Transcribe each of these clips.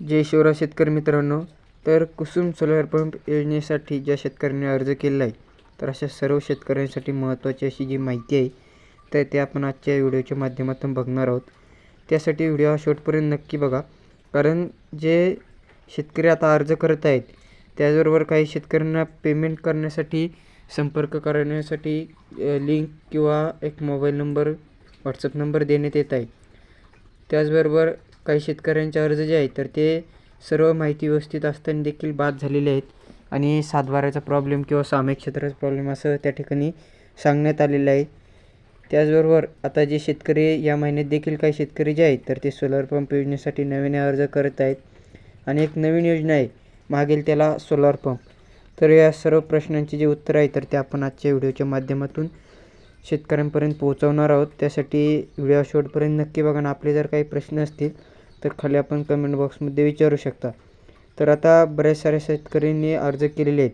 जय शिवराय शेतकरी मित्रांनो तर कुसुम सोलर पंप योजनेसाठी ज्या शेतकऱ्यांनी अर्ज केलेला आहे तर अशा सर्व शेतकऱ्यांसाठी महत्त्वाची अशी जी माहिती आहे तर ते आपण आजच्या व्हिडिओच्या माध्यमातून बघणार आहोत. त्यासाठी व्हिडिओ हा शेवटपर्यंत नक्की बघा कारण जे शेतकरी आता अर्ज करत आहेत त्याचबरोबर काही शेतकऱ्यांना पेमेंट करण्यासाठी संपर्क करण्यासाठी लिंक किंवा एक मोबाईल नंबर व्हॉट्सअप नंबर देण्यात येत आहे. त्याचबरोबर काही शेतकऱ्यांचे अर्ज जे आहेत तर ते सर्व माहिती व्यवस्थित असताना देखील बाद झालेले आहेत. आणि सातबाराचा प्रॉब्लेम किंवा सामायिक क्षेत्राचा प्रॉब्लेम असं त्या ठिकाणी सांगण्यात आलेलं आहे. त्याचबरोबर आता जे शेतकरी या महिन्यात देखील काही शेतकरी जे आहेत तर ते सोलर पंप योजनेसाठी नवीन अर्ज करत आहेत. आणि एक नवीन योजना आहे मागेल त्याला सोलार पंप तर या सर्व प्रश्नांची जे उत्तर आहे तर ते आपण आजच्या व्हिडिओच्या माध्यमातून शेतकऱ्यांपर्यंत पोहोचवणार आहोत. त्यासाठी व्हिडिओ शेवटपर्यंत नक्की बघा आणि आपले जर काही प्रश्न असतील तर खाली आपण कमेंट बॉक्समध्ये विचारू शकता. तर आता बऱ्याच साऱ्या शेतकऱ्यांनी अर्ज केलेले आहेत.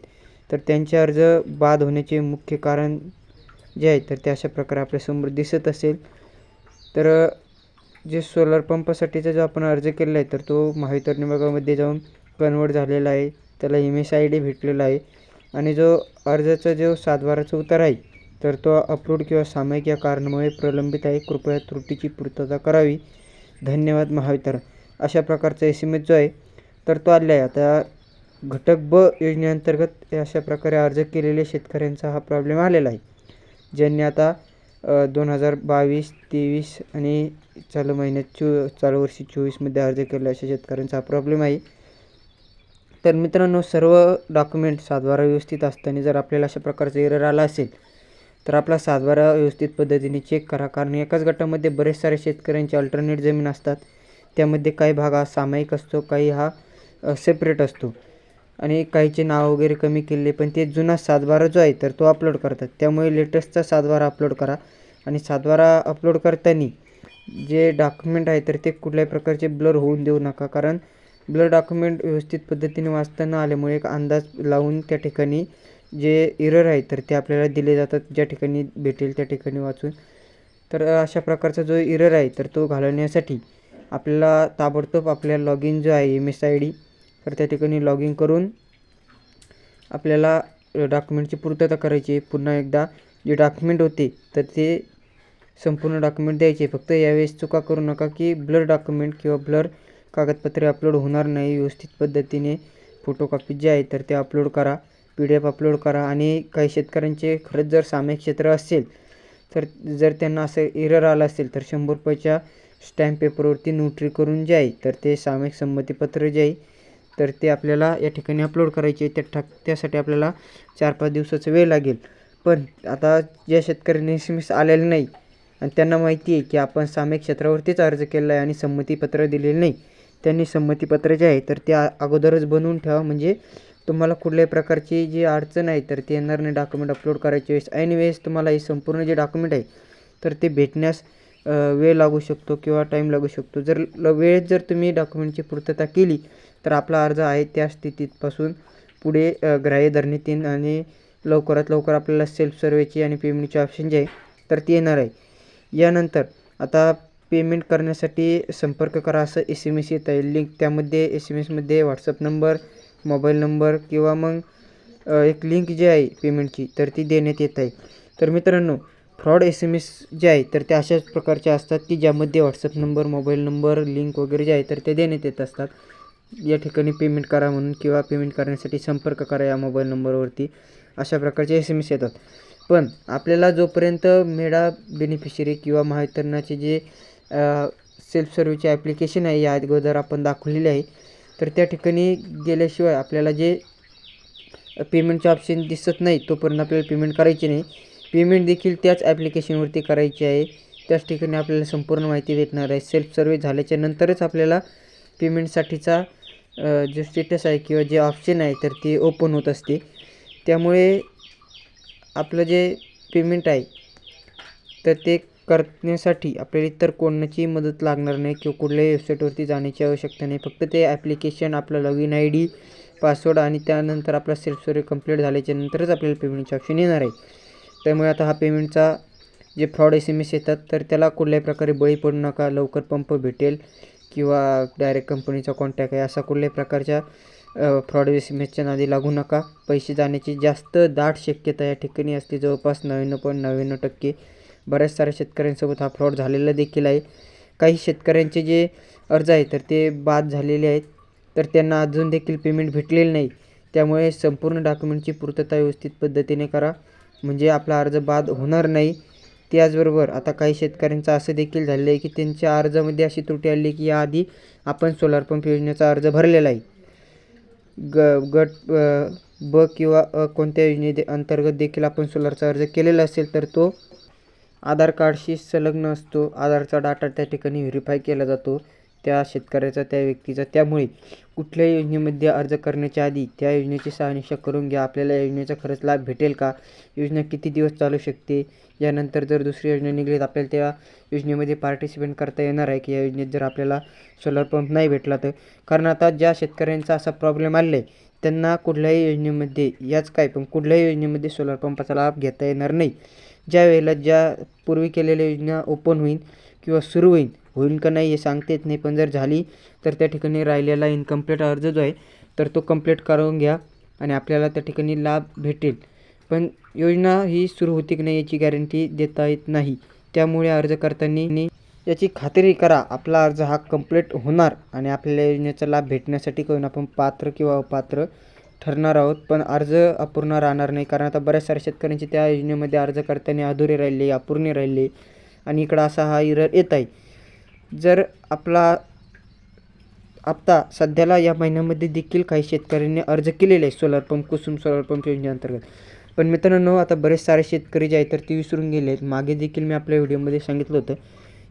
तर त्यांचे अर्ज बाद होण्याचे मुख्य कारण जे आहे तर ते अशा प्रकारे आपल्यासमोर दिसत असेल. तर जे सोलर पंपासाठीचा जो आपण अर्ज केलेला आहे तर तो महावितरण विभागामध्ये जाऊन कन्वर्ट झालेला आहे. त्याला एम एस आय डी भेटलेला आहे. आणि जो अर्जाचा जो सातबाराचा उतार आहे तर तो अपलोड किंवा सामायिक या कारणामुळे प्रलंबित आहे. कृपया त्रुटीची पूर्तता करावी. धन्यवाद महावितरण अशा प्रकारचा एस एम एस जो आहे तर तो आलेला आहे. आता घटक ब योजनेअंतर्गत हे अशा प्रकारे अर्ज केलेल्या शेतकऱ्यांचा हा प्रॉब्लेम आलेला आहे. ज्यांनी आता दोन हजार बावीस तेवीस आणि चालू महिन्यात चो चालू वर्षी चोवीसमध्ये अर्ज केला अशा शेतकऱ्यांचा हा प्रॉब्लेम आहे. तर मित्रांनो सर्व डॉक्युमेंट सातबारा व्यवस्थित असताना जर आपल्याला अशा प्रकारचा एरर आला असेल तर आपला सातबारा व्यवस्थित पद्धतीने चेक करा. कारण एकाच गटामध्ये बरेच सारे शेतकऱ्यांचे अल्टरनेट जमीन असतात. त्यामध्ये काही भाग हा सामायिक असतो काही हा सेपरेट असतो. आणि काहीचे नाव वगैरे कमी केले पण ते जुना सातबारा जो आहे तर तो अपलोड करतात. त्यामुळे लेटेस्टचा सातबारा अपलोड करा. आणि सातबारा अपलोड करताना जे डॉक्युमेंट आहे तर ते कुठल्याही प्रकारचे ब्लर होऊन देऊ नका. कारण ब्लर डॉक्युमेंट व्यवस्थित पद्धतीने वाचता न आल्यामुळे एक अंदाज लावून त्या ठिकाणी जे इरर आहे तर ते आपल्याला दिले जातात. ज्या ठिकाणी भेटेल त्या ठिकाणी वाचून. तर अशा प्रकारचा जो इरर आहे तर तो घालवण्यासाठी आपल्याला ताबडतोब आपल्या लॉग इन जो आहे एम एस आय डी तर त्या ठिकाणी लॉग इन करून आपल्याला डॉक्युमेंटची पूर्तता करायची आहे. पुन्हा एकदा जे डॉक्युमेंट होते तर ते संपूर्ण डॉक्युमेंट द्यायचे फक्त यावेळेस चुका करू नका की ब्लर डॉक्युमेंट किंवा ब्लर कागदपत्रे अपलोड होणार नाही. व्यवस्थित पद्धतीने फोटोकॉपी जे आहे तर ते अपलोड करा. पी डी एफ अपलोड करा आणि काही शेतकऱ्यांचे खरंच जर सामायिक क्षेत्र असेल तर जर त्यांना असं एरर आलं असेल तर शंभर रुपयाच्या स्टॅम्प पेपरवरती नोटरी करून जे आहे तर ते सामायिक संमतीपत्र जे आहे तर ते आपल्याला या ठिकाणी अपलोड करायचे त्या ठा त्यासाठी आपल्याला चार पाच दिवसाचा वेळ लागेल. पण आता ज्या शेतकऱ्यांनी एस आलेलं नाही आणि त्यांना माहिती आहे की आपण सामायिक क्षेत्रावरतीच अर्ज केला आहे आणि संमतीपत्र दिलेलं नाही त्यांनी संमतीपत्र जे आहे तर ते अगोदरच बनवून ठेवा. म्हणजे तुम्हाला कुठल्याही प्रकारची जी अडचण आहे तर ती येणार नाही. डॉक्युमेंट अपलोड करायच्या वेळेस. ऐन वेळेस तुम्हाला हे संपूर्ण जे डॉक्युमेंट आहे तर ते भेटण्यास वेळ लागू शकतो किंवा टाईम लागू शकतो. जर वेळेत जर तुम्ही डॉक्युमेंटची पूर्तता केली तर आपला अर्ज आहे त्या स्थितीपासून पुढे ग्राह्य धरण्यात येईल आणि लवकरात लवकर आपल्याला सेल्फ सर्वेची आणि पेमेंटचे ऑप्शन जे आहे तर ती येणार आहे. यानंतर आता पेमेंट करण्यासाठी संपर्क करा असं एस एम एस येत आहे. लिंक त्यामध्ये एस एम एसमध्ये व्हॉट्सअप नंबर मोबाईल नंबर किंवा मग एक लिंक जी आहे पेमेंटची तर ती देण्यात येत आहे. तर मित्रांनो फ्रॉड एस एम एस जे आहे तर ते अशाच प्रकारचे असतात की ज्यामध्ये WhatsApp number mobile number link वगैरे जे आहे तर ते देण्यात येत असतात. या ठिकाणी पेमेंट करा म्हणून किंवा पेमेंट करण्यासाठी संपर्क करा या मोबाईल नंबरवरती. अशा प्रकारचे एस एम एस येतात. पण आपल्याला जोपर्यंत मेडा बेनिफिशरी किंवा महावितरणाचे जे सेल्फ सर्व्हिसचे ॲप्लिकेशन आहे या अगोदर आपण दाखवलेले आहे तर त्या ठिकाणी गेल्याशिवाय आपल्याला जे पेमेंटचे ऑप्शन दिसत नाही तोपर्यंत आपल्याला पेमेंट करायची नाही. पेमेंट देखील त्याच ॲप्लिकेशनवरती करायची आहे. त्याच ठिकाणी आपल्याला संपूर्ण माहिती भेटणार आहे. सेल्फ सर्व्हिस झाल्याच्या नंतरच आपल्याला पेमेंटसाठीचा जो स्टेटस आहे किंवा जे ऑप्शन आहे तर ते ओपन होत असते. त्यामुळे आपलं जे पेमेंट आहे तर ते करण्यासाठी आपल्याला इतर कोणाची मदत लागणार नाही किंवा कुठल्याही वेबसाईटवरती जाण्याची आवश्यकता नाही. फक्त ते ॲप्लिकेशन आपलं log in I D password आणि त्यानंतर आपला सेल्फ सर्वे कंप्लीट झाल्याच्या नंतरच आपल्याला पेमेंटचे ऑप्शन येणार आहे. त्यामुळे आता हा पेमेंटचा जे फ्रॉड एस एम एस येतात तर त्याला कुठल्याही प्रकारे बळी पडू नका. लवकर पंप भेटेल किंवा डायरेक्ट कंपनीचा कॉन्टॅक्ट आहे. असा कुठल्याही प्रकारच्या फ्रॉड एस एम एसच्या नादी लागू नका. पैसे जाण्याची जास्त दाट शक्यता या ठिकाणी असते. जवळपास नव्याण्णव पॉईंट नव्याण्णव टक्के बऱ्याच साऱ्या शेतकऱ्यांसोबत हा फ्रॉड झालेला देखील आहे. काही शेतकऱ्यांचे जे अर्ज आहे तर ते बाद झालेले आहेत. तर त्यांना अजून देखील पेमेंट भेटलेलं नाही. त्यामुळे संपूर्ण डॉक्युमेंटची पूर्तता व्यवस्थित पद्धतीने करा. म्हणजे आपला अर्ज बाद होणार नाही. त्याचबरोबर आता काही शेतकऱ्यांचं असं देखील झालेलं आहे की त्यांच्या अर्जामध्ये अशी त्रुटी आली की याआधी आपण सोलार पंप योजनेचा अर्ज भरलेला आहे. ग गट ब किंवा कोणत्या योजने अंतर्गत देखील आपण सोलारचा अर्ज केलेला असेल तर तो आधार कार्डशी संलग्न असतो. आधारचा डाटा त्या ठिकाणी व्हेरीफाय केला जातो. त्या शेतकऱ्याचा त्या व्यक्तीचा. त्यामुळे कुठल्याही योजनेमध्ये अर्ज करण्याच्या आधी त्या योजनेची सहानिशा करून घ्या. आपल्याला या योजनेचा खरंच लाभ भेटेल का? योजना किती दिवस चालू शकते? यानंतर जर दुसरी योजना निघली तर आपल्याला त्या योजनेमध्ये पार्टिसिपेट करता येणार आहे की या योजनेत जर आपल्याला सोलर पंप नाही भेटला तर? कारण आता ज्या शेतकऱ्यांचा असा प्रॉब्लेम आलेला आहे त्यांना कुठल्याही योजनेमध्ये याच काय पण कुठल्याही योजनेमध्ये सोलर पंपाचा लाभ घेता येणार नाही. ज्या वेळेला ज्या पूर्वी केलेल्या योजना ओपन होईल किंवा सुरू होईल होईल का नाही हे सांगता येत नाही. पण जर झाली तर त्या ठिकाणी राहिलेला इनकम्प्लीट अर्ज जो आहे तर तो कंप्लीट करून घ्या आणि आपल्याला त्या ठिकाणी लाभ भेटेल. पण योजना ही सुरू होती की नाही याची गॅरंटी देता येत नाही. त्यामुळे अर्ज करताना याची खात्री करा आपला अर्ज हा कंप्लीट होणार आणि आपल्याला योजनेचा लाभ भेटण्यासाठी करून आपण पात्र किंवा अपात्र ठरणार आहोत. पण अर्ज अपूर्ण राहणार नाही कारण आता बऱ्याच साऱ्या शेतकऱ्यांची त्या योजनेमध्ये अर्ज करताना अधुरे राहिले अपूर्ण राहिले आणि इकडं असा हा इरर येत आहे. जर आपला आत्ता सध्याला या महिन्यामध्ये देखील काही शेतकऱ्यांनी अर्ज केलेले आहे solar pump Kusum solar pump योजनेअंतर्गत. पण मित्रांनो आता बरेच सारे शेतकरी जे आहेत तर ते विसरून गेले आहेत मागे देखील मी आपल्या व्हिडिओमध्ये सांगितलं होतं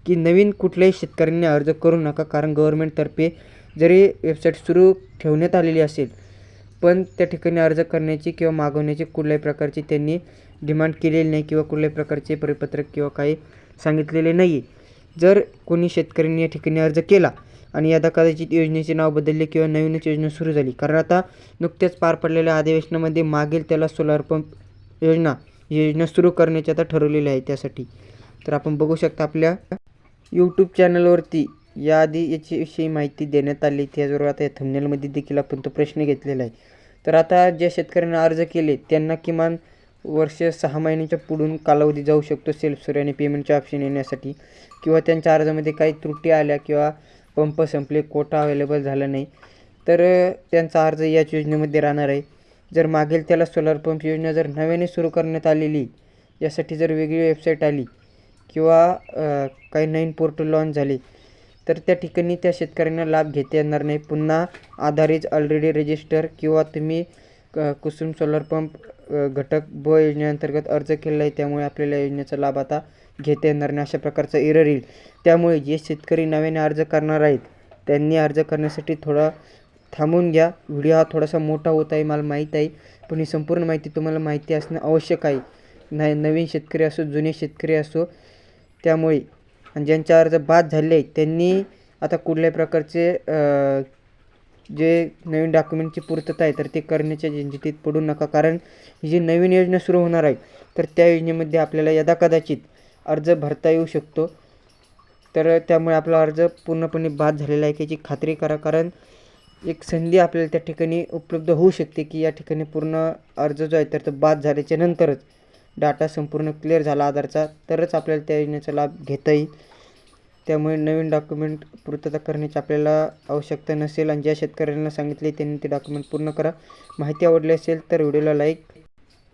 की नवीन कुठल्याही शेतकऱ्यांनी अर्ज करू नका कारण गव्हर्मेंटतर्फे जरी वेबसाईट सुरू ठेवण्यात आलेली असेल पण त्या ठिकाणी अर्ज करण्याची किंवा मागवण्याची कुठल्याही प्रकारची त्यांनी डिमांड केलेली नाही किंवा कुठल्याही प्रकारचे परिपत्रक किंवा काही सांगितलेले नाही आहे जर कोणी शेतकऱ्यांनी या ठिकाणी अर्ज केला आणि यदा कदाचित योजनेचे नाव बदलले किंवा नवीनच योजना सुरू झाली कारण आता नुकत्याच पार पडलेल्या अधिवेशनामध्ये मागेल त्याला सोलार पंप योजना योजना सुरू करण्याची आता ठरवलेली आहे त्यासाठी. तर आपण बघू शकता आपल्या यूट्यूब चॅनलवरती याआधी याची विषयी माहिती देण्यात आली त्याचबरोबर आता या थंबनेलमध्ये देखील आपण तो प्रश्न घेतलेला आहे. तर आता ज्या शेतकऱ्यांनी अर्ज केले त्यांना किमान वर्ष सहा महिन्याच्या पुढून कालावधी जाऊ शकतो सेल्फ सुरू आणि पेमेंटचे ऑप्शन येण्यासाठी. किंवा त्यांच्या अर्जामध्ये काही त्रुटी आल्या किंवा पंप संपले कोटा अवेलेबल झाला नाही तर त्यांचा अर्ज याच योजनेमध्ये राहणार आहे. जर मागेल त्याला सोलार पंप योजना जर नव्याने सुरू करण्यात आलेली यासाठी जर वेगळी वेबसाईट आली किंवा काही नवीन पोर्टल लॉन्च झाले तर त्या ठिकाणी त्या शेतकऱ्यांना लाभ घेता येणार नाही. पुन्हा आधार इज ऑलरेडी रजिस्टर किंवा तुम्ही क- कुसुम सोलर पंप घटक ब योजनेअंतर्गत अर्ज केला आहे त्यामुळे आपल्याला योजनेचा लाभ आता घेता येणार नाही. अशा प्रकारचा एरर येईल. त्यामुळे जे शेतकरी नव्याने अर्ज करणार आहेत त्यांनी अर्ज करण्यासाठी थोडा थांबून घ्या. व्हिडिओ हा थोडासा मोठा होत आहे मला माहीत आहे पण ही संपूर्ण माहिती तुम्हाला माहिती असणं आवश्यक आहे. नाही नवीन शेतकरी असो जुने शेतकरी असो त्यामुळे आणि ज्यांचे अर्ज बाद झाले त्यांनी आता कुठल्याही प्रकारचे जे नवीन डॉक्युमेंटची पूर्तता आहे तर ते करण्याच्या झंझटीत पडू नका. कारण ही जी नवीन योजना सुरू होणार आहे तर त्या योजनेमध्ये आपल्याला यदा कदाचित अर्ज भरता येऊ शकतो. तर त्यामुळे आपला अर्ज पूर्णपणे बाद झालेला आहे याची खात्री करा. कारण एक संधी आपल्याला त्या ठिकाणी उपलब्ध होऊ शकते की या ठिकाणी पूर्ण अर्ज जो आहे तर तो बाद झाल्याच्या नंतरच. डाटा संपूर्ण क्लिअर झाला आधारचा तरच आपल्याला त्या योजनेचा लाभ घेता येईल. त्यामुळे नवीन डॉक्युमेंट पूर्तता करण्याची आपल्याला आवश्यकता नसेल आणि ज्या शेतकऱ्यांना सांगितले त्यांनी ते डॉक्युमेंट पूर्ण करा. माहिती आवडली असेल तर व्हिडिओला लाईक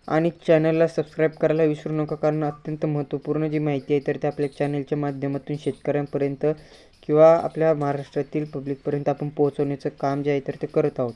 आणि चॅनलला सबस्क्राईब करायला विसरू नका कारण अत्यंत महत्त्वपूर्ण जी माहिती आहे तर ते आपल्या चॅनलच्या माध्यमातून शेतकऱ्यांपर्यंत किंवा आपल्या महाराष्ट्रातील पब्लिकपर्यंत आपण पोहोचवण्याचं काम जे आहे तर ते करत आहोत.